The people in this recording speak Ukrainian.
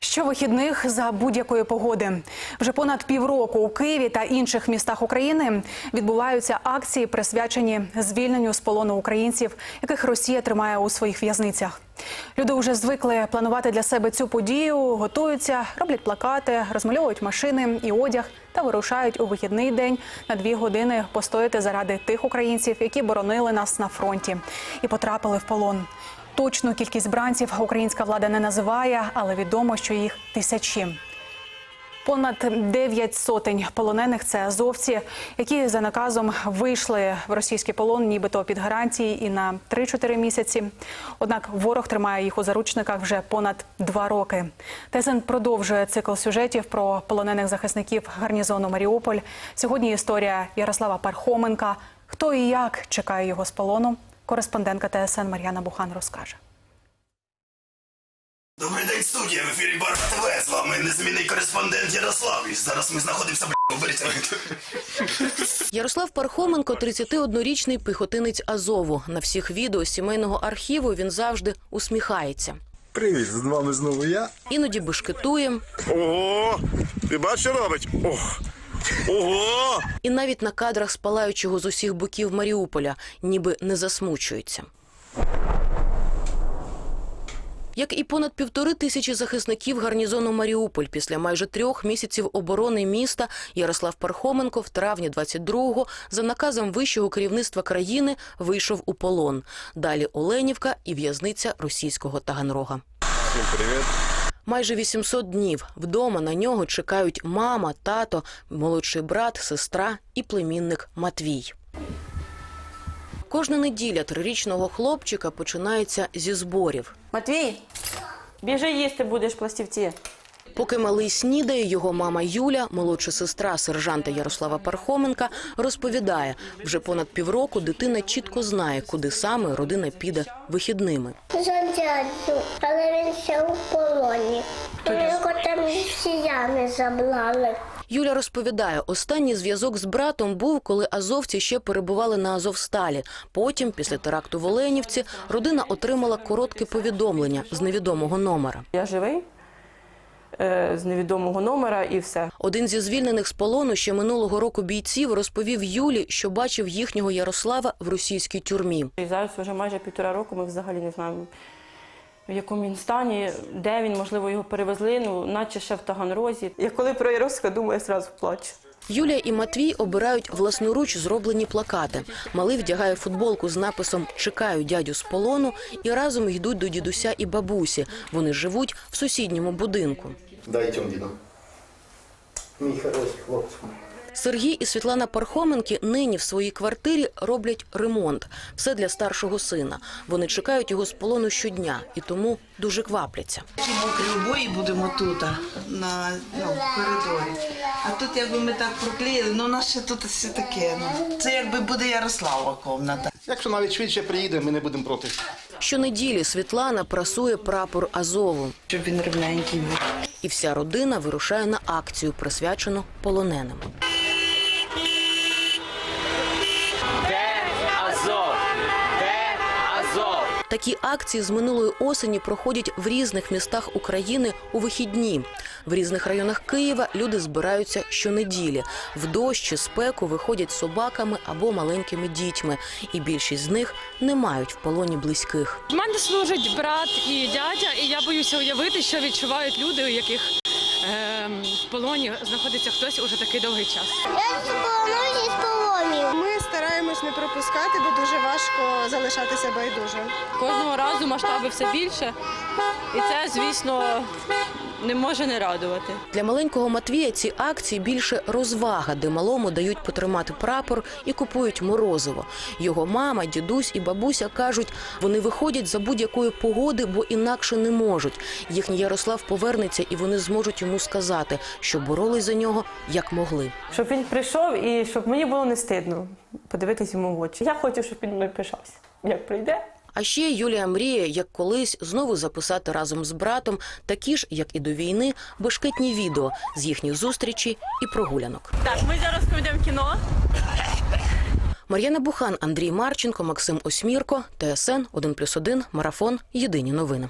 Щовихідних за будь-якої погоди вже понад півроку у Києві та інших містах України відбуваються акції, присвячені звільненню з полону українців, яких Росія тримає у своїх в'язницях. Люди вже звикли планувати для себе цю подію, готуються, роблять плакати, розмальовують машини і одяг та вирушають у вихідний день на дві години постояти заради тих українців, які боронили нас на фронті і потрапили в полон. Точну кількість бранців українська влада не називає, але відомо, що їх тисячі. Понад дев'ять сотень полонених це азовці, які за наказом вийшли в російський полон, нібито під гарантії, і на 3-4 місяці. Однак ворог тримає їх у заручниках вже понад два роки. ТСН продовжує цикл сюжетів про полонених захисників гарнізону Маріуполь. Сьогодні історія Ярослава Пархоменка. Хто і як чекає його з полону? Кореспондентка ТСН Мар'яна Бухан розкаже. Добрий день, студія. В ефірі Бар ТВ. З вами незмінний кореспондент Ярослав. І зараз ми знаходимося Березі. Ярослав Пархоменко, 31-річний піхотинець Азову. На всіх відео з сімейного архіву він завжди усміхається. Привіт, з вами знову я. Іноді бешкетує, Ого! Ти бачиш, що робить? Ох! Ого! і навіть на кадрах спалаючого з усіх боків Маріуполя ніби не засмучується. Як і понад півтори тисячі захисників гарнізону Маріуполь після майже трьох місяців оборони міста Ярослав Пархоменко в травні 22-го за наказом вищого керівництва країни вийшов у полон. Далі Оленівка і в'язниця російського Таганрога. Майже 800 днів вдома на нього чекають мама, тато, молодший брат, сестра і племінник Матвій. Кожна неділя трирічного хлопчика починається зі зборів. Матвій, біжи їсти будеш пластівці. Поки малий снідає, його мама Юля, молодша сестра сержанта Ярослава Пархоменка, розповідає, вже понад півроку дитина чітко знає, куди саме родина піде вихідними. За дядю, але він ще у полоні. Його там росіяни забрали. Юля розповідає, останній зв'язок з братом був, коли азовці ще перебували на Азовсталі. Потім, після теракту в Оленівці, родина отримала коротке повідомлення з невідомого номера. Я живий з невідомого номера і все. Один зі звільнених з полону ще минулого року бійців розповів Юлі, що бачив їхнього Ярослава в російській тюрмі. І зараз вже майже півтора року ми взагалі не знаємо, в якому він стані, де він, можливо, його перевезли, ну, наче ще в Таганрозі. Я коли про Ярослава думаю, я одразу плачу. Юлія і Матвій обирають власноруч зроблені плакати. Малий вдягає футболку з написом Чекаю дядю з полону і разом йдуть до дідуся і бабусі. Вони живуть в сусідньому будинку. Дайте он діду. Мій хороший хлопчик. Сергій і Світлана Пархоменки нині в своїй квартирі роблять ремонт. Все для старшого сина. Вони чекають його з полону щодня і тому дуже квапляться. Ті мокрі обої будемо тут, на ну, коридорі. А тут якби ми так проклеїли, ну у нас ще тут все таке. Ну, це якби буде Ярослава комната. Якщо навіть швидше приїде, ми не будемо проти. Щонеділі Світлана прасує прапор Азову, Щоб він рівненький був. і вся родина вирушає на акцію, присвячену полоненим. Такі акції з минулої осені проходять в різних містах України у вихідні. В різних районах Києва люди збираються щонеділі. В дощ чи спеку виходять собаками або маленькими дітьми, і більшість з них не мають в полоні близьких. У мене служить брат і дядя, і я боюся уявити, що відчувають люди, у яких в полоні знаходиться хтось уже такий довгий час. Я в полоні. з полонів. Ми стараємось не пропускати, бо дуже важко залишатися байдужим. Кожного разу масштаби все більше, і це, звісно, не може не радувати. Для маленького Матвія ці акції більше розвага, де малому дають потримати прапор і купують морозиво. Його мама, дідусь і бабуся кажуть, вони виходять за будь-якої погоди, бо інакше не можуть. Їхній Ярослав повернеться, і вони зможуть йому сказати, що боролись за нього як могли. Щоб він прийшов і щоб мені було не стидно подивитись йому в очі. Я хочу, щоб він мною пишався. Як прийде, А ще Юлія мріє, як колись знову записати разом з братом такі ж, як і до війни, бешкетні відео з їхніх зустрічей і прогулянок. Так, ми зараз проведемо кіно. Мар'яна Бухан, Андрій Марченко, Максим Осьмірко, ТСН 1+,1, Марафон. Єдині новини.